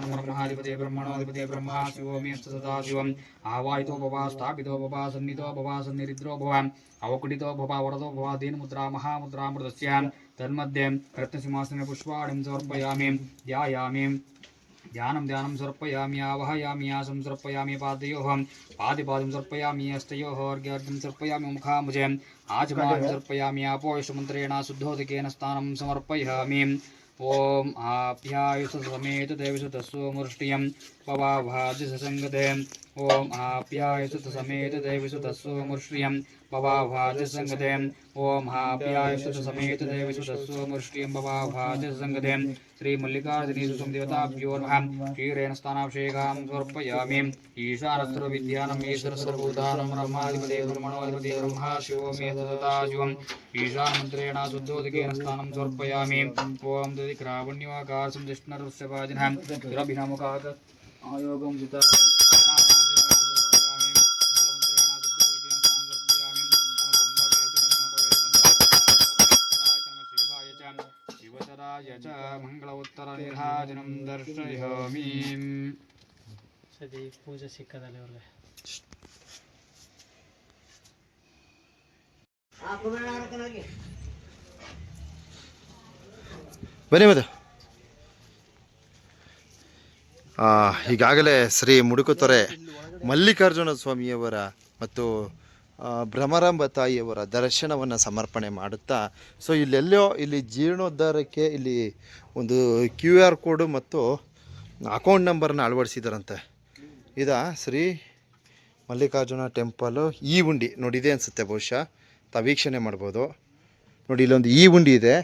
ब्रह्माधिपते ब्रह्मणोऽधिपते ब्रह्मा शिवो मे सदा शिवम् आवाहितो भव स्थापितो भव सन्निधो भव सन्निरिद्रो भव अवकुटितो भव वरदो भव दीनमुद्रा महामुद्रामृतस्य। तन्मध्ये रत्नसिंहासने पुष्पाणिं समर्पयामि ध्यायामि। ध्यानं ध्यानं समर्पयामि आवहयामि आसं समर्पयामि पादयोः पादिपादं समर्पयामि हस्तयोः अर्घ्यार्घ्यं आचमनं आपोषमन्त्रेण शुद्धोदकेन स्नानं समर्पयामि। ॐ आप्यायुसमेतदेविसुतस्वमुष्टियं पवाभाजिसङ्गते ॐ आप्यायुसुतसमेतदेविसुतस्वमुष्टियं पवाभाजिसङ्गते ॐ आप्यायुसुतसमेतदेविसुतस्वमुष्टियं पवाभाजिसङ्गते श्रीमल्लिकार्जुनीसुसंदेवताभ्योर्महं श्रीरेणस्थानाभिषेकां समर्पयामि। ईशानस्त्रविद्यानम् ईश्वरसर्वभूतानं ब्रह्माधिपदेवमणोधिपदे ब्रह्मा शिवो मे ददाजुवम् ईशानमन्त्रेण शुद्धोदिकेन जिता ಶಿವತರಾಯ ಚ ಮಂಗಳ ಉತ್ತರ ನಿರ್ಹಾಜನಂ ದರ್ಶಯಾಮಿ ಸರಿ ಪೂಜೆ ಸಿಕ್ಕದಲ್ಲಿ ಅವ್ರಿಗೆ ಬನ್ನಿ ಮತ್ತೆ. ಆ, ಈಗಾಗಲೇ ಶ್ರೀ ಮುಡುಕುತೊರೆ ಮಲ್ಲಿಕಾರ್ಜುನ ಸ್ವಾಮಿಯವರ ಮತ್ತು ಭ್ರಮರಾಂಬ ತಾಯಿಯವರ ದರ್ಶನವನ್ನು ಸಮರ್ಪಣೆ ಮಾಡುತ್ತಾ, ಸೊ ಇಲ್ಲೆಲ್ಲೋ ಇಲ್ಲಿ ಜೀರ್ಣೋದ್ಧಾರಕ್ಕೆ ಇಲ್ಲಿ ಒಂದು ಕ್ಯೂ ಆರ್ ಕೋಡು ಮತ್ತು ಅಕೌಂಟ್ ನಂಬರ್ನ ಅಳವಡಿಸಿದಾರಂತೆ. ಇದಾ ಶ್ರೀ ಮಲ್ಲಿಕಾರ್ಜುನ ಟೆಂಪಲು ಈ ಉಂಡಿ ನೋಡಿದೆ ಅನಿಸುತ್ತೆ ಬಹುಶಃ. ತ ವೀಕ್ಷಣೆ ಮಾಡ್ಬೋದು. ನೋಡಿ, ಇಲ್ಲೊಂದು ಈ ಉಂಡಿ ಇದೆ.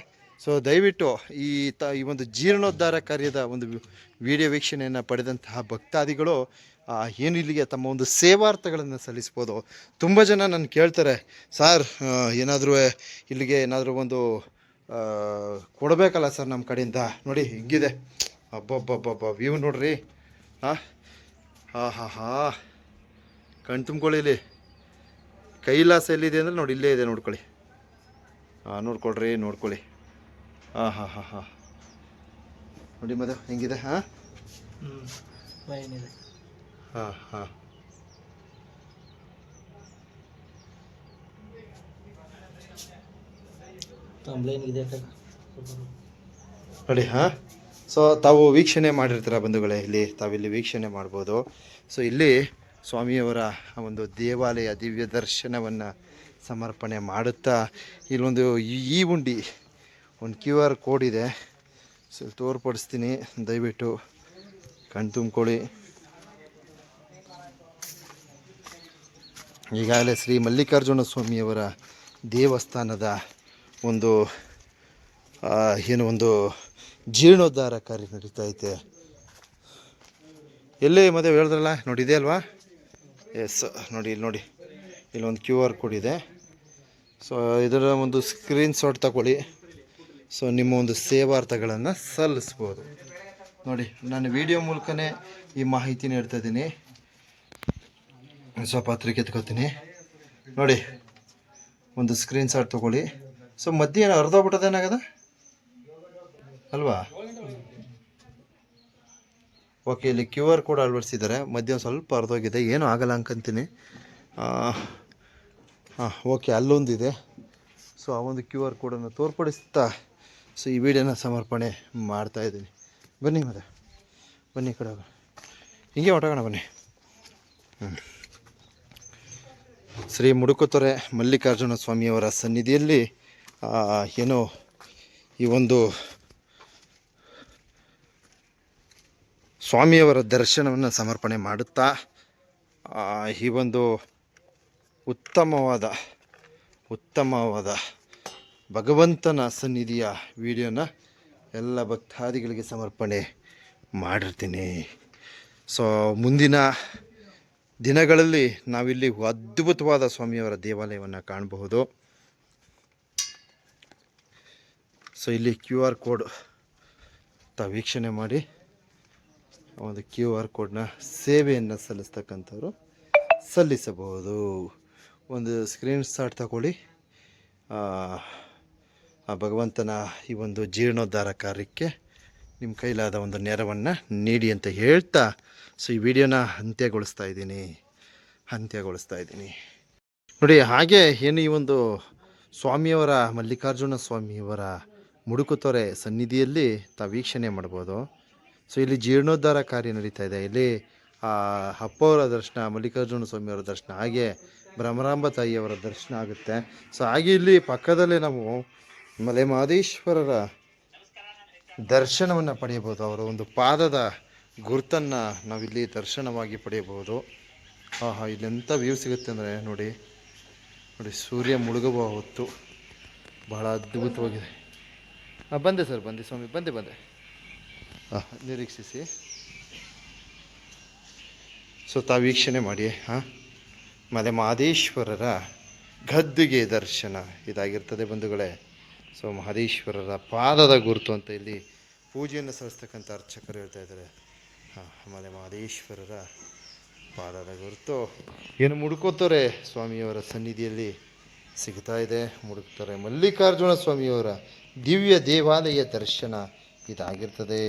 ಸೊ ದಯವಿಟ್ಟು ಈ ತ, ಈ ಒಂದು ಜೀರ್ಣೋದ್ಧಾರ ಕಾರ್ಯದ ಒಂದು ವಿಡಿಯೋ ವೀಕ್ಷಣೆಯನ್ನು ಪಡೆದಂತಹ ಭಕ್ತಾದಿಗಳು ಏನು ಇಲ್ಲಿಗೆ ತಮ್ಮ ಒಂದು ಸೇವಾರ್ಥಗಳನ್ನು ಸಲ್ಲಿಸ್ಬೋದು. ತುಂಬ ಜನ ನಾನು ಕೇಳ್ತಾರೆ, ಸರ್ ಏನಾದರೂ ಇಲ್ಲಿಗೆ ಏನಾದರೂ ಒಂದು ಕೊಡಬೇಕಲ್ಲ ಸರ್ ನಮ್ಮ ಕಡೆಯಿಂದ? ನೋಡಿ, ಹಿಂಗಿದೆ. ಅಬ್ಬಬ್ಬಬ್ಬಬ್ಬ, ವ್ಯೂ ನೋಡ್ರಿ. ಹಾಂ ಹಾಂ ಹಾಂ ಹಾಂ. ಕಣ್ ತುಂಬ್ಕೊಳ್ಳಿ ಇಲ್ಲಿ. ಕೈಲಾಸ ಎಲ್ಲಿದೆ ಅಂದರೆ ನೋಡಿ, ಇಲ್ಲೇ ಇದೆ, ನೋಡ್ಕೊಳ್ಳಿ. ಹಾಂ ನೋಡ್ಕೊಳ್ರಿ, ನೋಡ್ಕೊಳ್ಳಿ. ಹಾಂ ಹಾಂ ಹಾಂ ಹಾಂ. ನೋಡಿ ಮದು ಹೆಂಗಿದೆ ಹಾಂ? ಹಾಂ ಹಾಂ. ಕಂಪ್ಲೇನ್ ಇದೆ ಕಣ. ನೋಡಿ ಹಾ? ಸೊ ತಾವು ವೀಕ್ಷಣೆ ಮಾಡಿರ್ತೀರ ಬಂಧುಗಳೇ? ಇಲ್ಲಿ ತಾವಿಲ್ಲಿ ವೀಕ್ಷಣೆ ಮಾಡ್ಬೋದು. ಸೊ ಇಲ್ಲಿ ಸ್ವಾಮಿಯವರ ಒಂದು ದೇವಾಲಯ ದಿವ್ಯ ದರ್ಶನವನ್ನು ಸಮರ್ಪಣೆ ಮಾಡುತ್ತಾ ಇಲ್ಲೊಂದು ಈ- ಈ ಉಂಡಿ ಒಂದು ಕ್ಯೂ ಆರ್ ಕೋಡ್ ಇದೆ. ಸೊ ತೋರ್ಪಡಿಸ್ತೀನಿ. ದಯವಿಟ್ಟು ಕಣ್ ತುಂಬ್ಕೊಳ್ಳಿ. ಈಗಾಗಲೇ ಶ್ರೀ ಮಲ್ಲಿಕಾರ್ಜುನ ಸ್ವಾಮಿಯವರ ದೇವಸ್ಥಾನದ ಒಂದು ಏನು ಒಂದು ಜೀರ್ಣೋದ್ಧಾರ ಕಾರ್ಯ ನಡೀತಾ ಐತೆ. ಎಲ್ಲಿ ಮದುವೆ ಹೇಳಿದ್ರಲ್ಲ? ನೋಡಿ, ಇದೆ ಅಲ್ವಾ? ಎಸ್ ನೋಡಿ, ಇಲ್ಲಿ ನೋಡಿ. ಇಲ್ಲೊಂದು ಕ್ಯೂ ಆರ್ ಕೋಡ್ ಇದೆ. ಸೊ ಇದರ ಒಂದು ಸ್ಕ್ರೀನ್ ಶಾಟ್ ತಗೊಳ್ಳಿ. ಸೊ ನಿಮ್ಮ ಒಂದು ಸೇವಾರ್ಥಗಳನ್ನು ಸಲ್ಲಿಸ್ಬೋದು. ನೋಡಿ, ನಾನು ವಿಡಿಯೋ ಮೂಲಕನೇ ಈ ಮಾಹಿತಿ ನೀಡ್ತಾ ಇದ್ದೀನಿ. ಸ್ವಲ್ಪ ಎತ್ಕೋತೀನಿ ನೋಡಿ, ಒಂದು ಸ್ಕ್ರೀನ್ ಶಾಟ್ ತೊಗೊಳ್ಳಿ. ಸೊ ಮಧ್ಯ ಅರ್ಧೋಗ್ಬಿಟ್ಟದೇನಾಗದ ಅಲ್ವಾ? ಓಕೆ ಇಲ್ಲಿ ಕ್ಯೂ ಆರ್ ಕೋಡ್ ಅಳವಡಿಸಿದ್ದಾರೆ. ಮಧ್ಯ ಒಂದ್ ಸ್ವಲ್ಪ ಅರ್ಧೋಗಿದೆ. ಏನೂ ಆಗಲ್ಲ ಅಂಕಂತೀನಿ ಹಾಂ ಓಕೆ ಅಲ್ಲೊಂದಿದೆ. ಸೊ ಆ ಒಂದು ಕ್ಯೂ ಆರ್ ಕೋಡನ್ನು ತೋರ್ಪಡಿಸ್ತಾ ಸೊ ಈ ವಿಡಿಯೋನ ಸಮರ್ಪಣೆ ಮಾಡ್ತಾ ಇದ್ದೀನಿ. ಬನ್ನಿ ಮತ್ತೆ ಬನ್ನಿ ಕಡೆ. ಹಿಂಗೆ ಹೊಟ್ಟೋಗೋಣ ಬನ್ನಿ. ಶ್ರೀ ಮುಡುಕುತೊರೆ ಮಲ್ಲಿಕಾರ್ಜುನ ಸ್ವಾಮಿಯವರ ಸನ್ನಿಧಿಯಲ್ಲಿ ಏನು ಈ ಒಂದು ಸ್ವಾಮಿಯವರ ದರ್ಶನವನ್ನು ಸಮರ್ಪಣೆ ಮಾಡುತ್ತಾ ಈ ಒಂದು ಉತ್ತಮವಾದ ಉತ್ತಮವಾದ ಭಗವಂತನ ಸನ್ನಿಧಿಯ ವಿಡಿಯೋನ ಎಲ್ಲ ಭಕ್ತಾದಿಗಳಿಗೆ ಸಮರ್ಪಣೆ ಮಾಡಿರ್ತೀನಿ. ಸೊ ಮುಂದಿನ ದಿನಗಳಲ್ಲಿ ನಾವಿಲ್ಲಿ ಅದ್ಭುತವಾದ ಸ್ವಾಮಿಯವರ ದೇವಾಲಯವನ್ನು ಕಾಣಬಹುದು. ಸೊ ಇಲ್ಲಿ ಕ್ಯೂ ಆರ್ ಕೋಡ್ ತ ವೀಕ್ಷಣೆ ಮಾಡಿ. ಒಂದು ಕ್ಯೂ ಆರ್ ಕೋಡ್ನ ಸೇವೆಯನ್ನು ಸಲ್ಲಿಸ್ತಕ್ಕಂಥವ್ರು ಸಲ್ಲಿಸಬಹುದು. ಒಂದು ಸ್ಕ್ರೀನ್ಶಾಟ್ ತಗೊಳ್ಳಿ. ಆ ಭಗವಂತನ ಈ ಒಂದು ಜೀರ್ಣೋದ್ಧಾರ ಕಾರ್ಯಕ್ಕೆ ನಿಮ್ಮ ಕೈಲಾದ ಒಂದು ನೆರವನ್ನು ನೀಡಿ ಅಂತ ಹೇಳ್ತಾ ಸೊ ಈ ವಿಡಿಯೋನ ಅಂತ್ಯಗೊಳಿಸ್ತಾ ಇದ್ದೀನಿ. ಅಂತ್ಯಗೊಳಿಸ್ತಾ ಇದ್ದೀನಿ. ನೋಡಿ, ಹಾಗೆ ಏನು ಈ ಒಂದು ಸ್ವಾಮಿಯವರ, ಮಲ್ಲಿಕಾರ್ಜುನ ಸ್ವಾಮಿಯವರ ಮುಡುಕುತೊರೆ ಸನ್ನಿಧಿಯಲ್ಲಿ ತಾವು ವೀಕ್ಷಣೆ ಮಾಡ್ಬೋದು. ಸೊ ಇಲ್ಲಿ ಜೀರ್ಣೋದ್ಧಾರ ಕಾರ್ಯ ನಡೀತಾ ಇದೆ. ಇಲ್ಲಿ ಅಪ್ಪವರ ದರ್ಶನ, ಮಲ್ಲಿಕಾರ್ಜುನ ಸ್ವಾಮಿಯವರ ದರ್ಶನ, ಹಾಗೆ ಭ್ರಮರಾಂಬ ತಾಯಿಯವರ ದರ್ಶನ ಆಗುತ್ತೆ. ಸೊ ಹಾಗೆ ಇಲ್ಲಿ ಪಕ್ಕದಲ್ಲೇ ನಾವು ಮಲೆ ಮಹದೇಶ್ವರರ ದರ್ಶನವನ್ನು ಪಡೆಯಬಹುದು. ಅವರ ಒಂದು ಪಾದದ ಗುರುತನ್ನು ನಾವಿಲ್ಲಿ ದರ್ಶನವಾಗಿ ಪಡೆಯಬಹುದು. ಆಹಾ ಇಲ್ಲೆಂಥ ವ್ಯೂ ಸಿಗುತ್ತೆ ಅಂದರೆ ನೋಡಿ ನೋಡಿ ಸೂರ್ಯ ಮುಳುಗುವ ಹೊತ್ತು ಬಹಳ ಅದ್ಭುತವಾಗಿದೆ. ಹಾಂ ಬಂದೆ ಸರ್ ಬಂದೆ ಸ್ವಾಮಿ ಬಂದೆ ಬಂದೆ. ಹಾಂ ನಿರೀಕ್ಷಿಸಿ. ಸೊ ತಾ ವೀಕ್ಷಣೆ ಮಾಡಿ ಹಾಂ ಮಲೆ ಮಹದೇಶ್ವರರ ಗದ್ದುಗೆ ದರ್ಶನ ಇದಾಗಿರ್ತದೆ ಬಂಧುಗಳೇ. ಸೊ ಮಹದೇಶ್ವರರ ಪಾದದ ಗುರುತು ಅಂತ ಇಲ್ಲಿ ಪೂಜೆಯನ್ನು ಸಲ್ಲಿಸ್ತಕ್ಕಂಥ ಅರ್ಚಕರು ಹೇಳ್ತಾ ಇದ್ದಾರೆ. ಹಾಂ, ಆಮೇಲೆ ಮಹದೇಶ್ವರರ ಪಾದದ ಗುರುತು. ಏನು ಮುಡುಕೋತಾರೆ ಸ್ವಾಮಿಯವರ ಸನ್ನಿಧಿಯಲ್ಲಿ ಸಿಗ್ತಾ ಇದೆ. ಮುಡುಕ್ತಾರೆ ಮಲ್ಲಿಕಾರ್ಜುನ ಸ್ವಾಮಿಯವರ ದಿವ್ಯ ದೇವಾಲಯ ದರ್ಶನ ಇದಾಗಿರ್ತದೆ.